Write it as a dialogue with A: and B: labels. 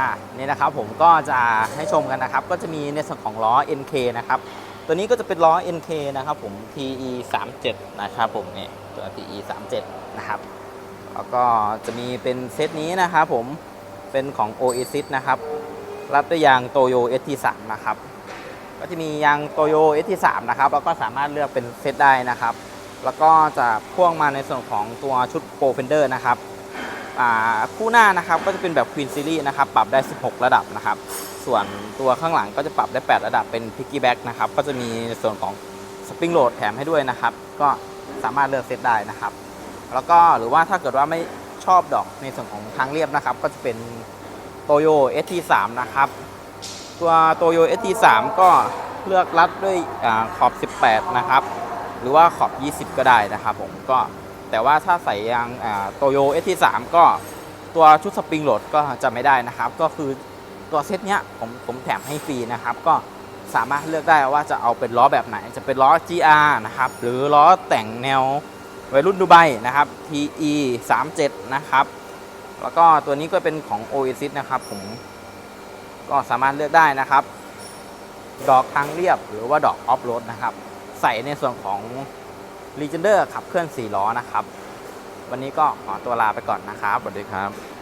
A: อะนี่นะครับผมก็จะให้ชมกันนะครับ ก็จะมีในส่วนของล้อ NK นะครับ ตัวนี้ก็จะเป็นล้อ NK นะครับผม TE 37นะครับผมเนี่ยตัว TE 37นะครับแล้วก็จะมีเป็นเซตนี้นะครับผมเป็นของ Oasis นะครับรับด้วยยางโตโย ST3 นะครับก็จะมียางโตโย ST3 นะครับแล้วก็สามารถเลือกเป็นเซตได้นะครับ แล้วก็จะพ่วงมาในส่วนของตัวชุด Pro Fender นะครับ คู่หน้านะครับก็จะเป็นแบบ Queen Series นะครับปรับได้ 16 ระดับนะครับ ส่วนตัวข้างหลังก็จะปรับได้ 8 ระดับเป็น Piggyback นะครับก็จะมีส่วนของ Spring Load แถมให้ด้วยนะครับ ก็สามารถเลือกเซตได้นะครับ แล้วก็หรือว่าถ้าเกิดว่าไม่ชอบดอกในส่วนของทางเรียบนะครับ ก็จะเป็นโตโย ST3 นะครับ ตัวโตโย ST3 ก็เลือกรัดด้วยอขอบ 18 นะครับ หรือว่าขอบ 20 ก็ได้นะครับผมก็ แต่ว่าถ้าใส่ยางโตโย ST3 ก็ตัวชุดสปริงโหลดก็จะไม่ได้นะครับ ก็คือตัวเซตเนี้ยผมผมแถมให้ฟรีนะครับ ก็สามารถเลือกได้ว่าจะเอาเป็นล้อแบบไหน จะเป็นล้อ GR นะครับ หรือล้อแต่งแนววัยรุ่นดูไบนะครับ TE 37นะครับ แล้วก็ตัวนี้ก็เป็นของ Oasis นะครับ ผมก็สามารถเลือกได้นะครับ ดอกทางเรียบหรือว่าดอกออฟโรดนะครับ ใส่ในส่วนของ Legender ขับเคลื่อน4ล้อนะครับ วันนี้ก็ขอตัวลาไปก่อนนะครับสวัสดีครับ